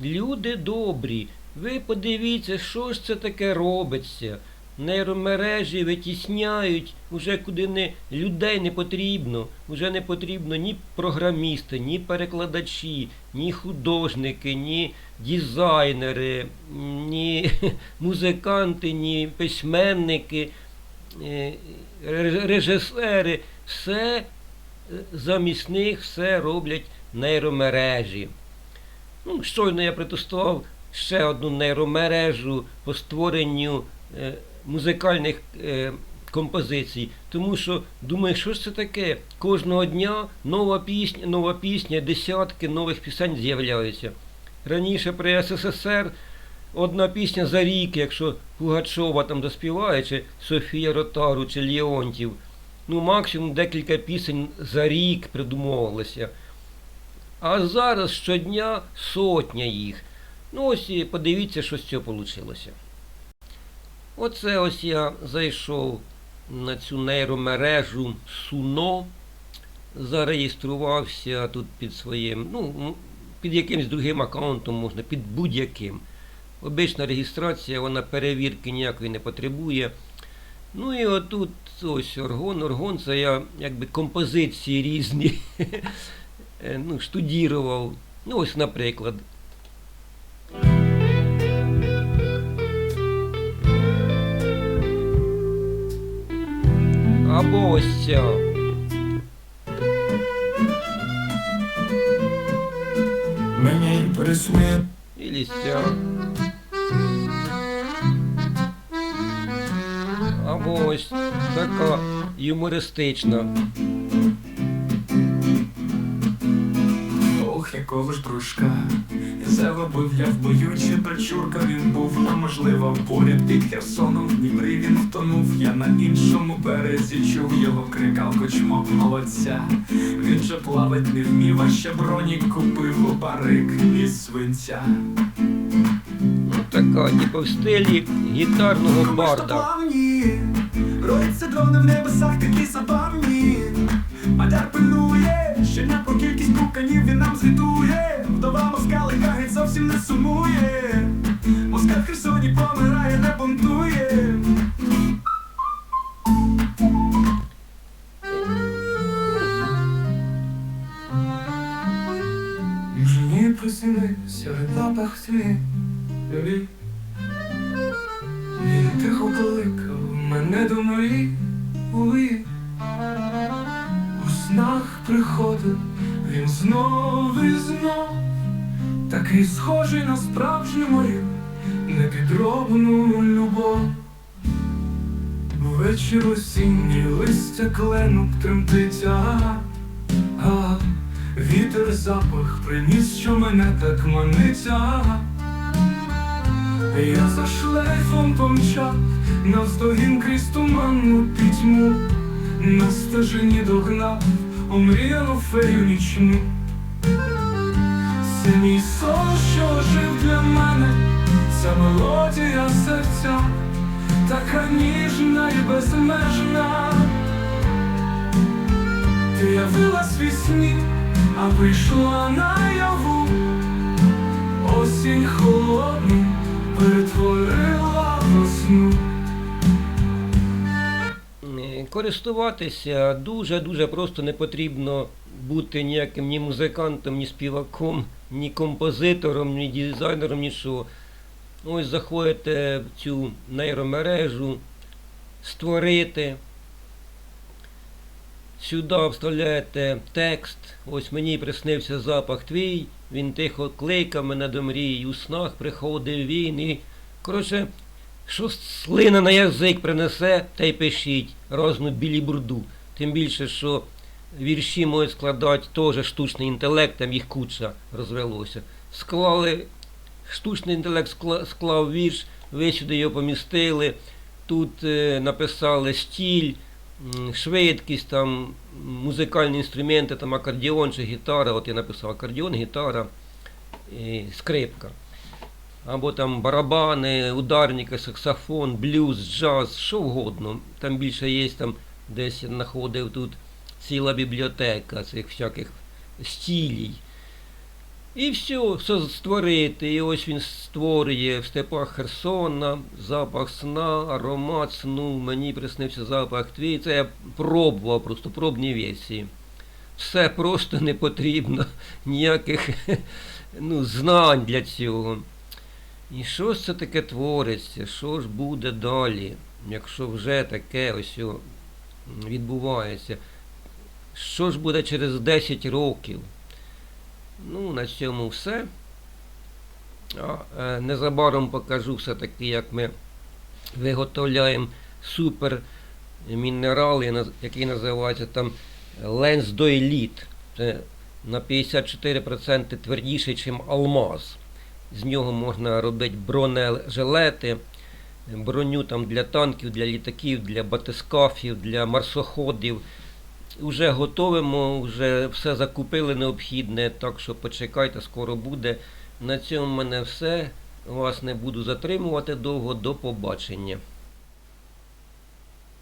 Люди добрі, ви подивіться, що ж це таке робиться. Нейромережі витісняють, уже куди не людей не потрібно. Уже не потрібно ні програмісти, ні перекладачі, ні художники, ні дизайнери, ні музиканти, ні письменники, е, режисери. Все е, замість них все роблять нейромережі. Ну, щойно я протестував ще одну нейромережу по створенню е, музикальних е, композицій. Тому що думаю, що ж це таке? Кожного дня нова пісня, нова пісня, десятки нових пісень з'являються. Раніше при СССР одна пісня за рік, якщо Пугачова там доспіває, чи Софія Ротару, чи Леонтів. Ну, максимум декілька пісень за рік придумовувалося. А зараз щодня сотня їх. Ну ось і подивіться, що з цього вийшло. Оце ось я зайшов на цю нейромережу Суно, зареєструвався тут під своїм, ну, під якимсь другим аккаунтом можна, під будь-яким. Обична реєстрація, вона перевірки ніякої не потребує. Ну і отут ось орган. Орган це я якби композиції різні ну, штудірував. Ну, ось, наприклад. Або ось ця. Мені присни Ілі ця. Або ось така юмористична. Ох, ж дружка. Я завабив я в бою, чи причурка він був А можливо поряд під Херсоном. В Дніпрі він втонув Я на іншому березі чув його крикалку чмок молодця Він же плавать не вмів, а ще бронік купив у барик із свинця. Ну, така, типу в стилі гітарного плавні, роються дрони в небесах такі забавні. Маляр пильнує, щодня про кількість пуканів він нам звітує. Вдова москалика геть зовсім не сумує. Москаль Херсоні помирає, не бунтує. Мені приснився запах любі. Він тихо кликав мене до морі такий схожий на справжню морю, непідробну любов. Вечір осінній листя клену тремтить, а, вітер запах приніс, що мене так манить. Я за шлейфом помчав навздогін крізь туманну пітьму, на стежині догнав омріяну фею нічну. Це мій сон, що жив для мене, ця мелодія серця, така ніжна і безмежна. Ти явила свій сні, а вийшла наяву. Осінь холодну перетворила весну. Е, Користуватися дуже-дуже просто не потрібно бути ніяким ні музикантом, ні співаком, ні композитором, ні дизайнером, нічого. Ось заходите в цю нейромережу, створити. Сюди вставляєте текст. Ось мені приснився запах твій, він тихо кликав мене до мрії, у снах приходив він і. Коротше, що слина на язик принесе, та й пишіть разну білібурду. Тим більше, що вірші можуть складати теж штучний інтелект, там їх куча розвелося. Склали, штучний інтелект скла- склав вірш, ви сюди його помістили. Тут е, написали стіль, швидкість, там музикальні інструменти, там акордіон чи гітара. От я написав акордіон, гітара, і скрипка або там барабани, ударники, саксофон, блюз, джаз, що вгодно. Там більше є там, десь я знаходив тут ціла бібліотека цих всяких стилій. І все, все створити. І ось він створює в степах Херсона, запах сна, аромат сну, мені приснився запах твій. Це я пробував, просто пробні версії. Все просто не потрібно, ніяких ну, знань для цього. І що ж це таке твориться? Що ж буде далі, якщо вже таке ось відбувається? Що ж буде через 10 років? Ну, на цьому все. Е, незабаром покажу все-таки, як ми виготовляємо супер мінерал, який називається там ленздойліт. Це на 54% твердіший, ніж алмаз. З нього можна робити бронежилети, броню там для танків, для літаків, для батискафів, для марсоходів. Уже готовимо, вже все закупили необхідне, так що почекайте, скоро буде. На цьому в мене все. Вас не буду затримувати довго. До побачення.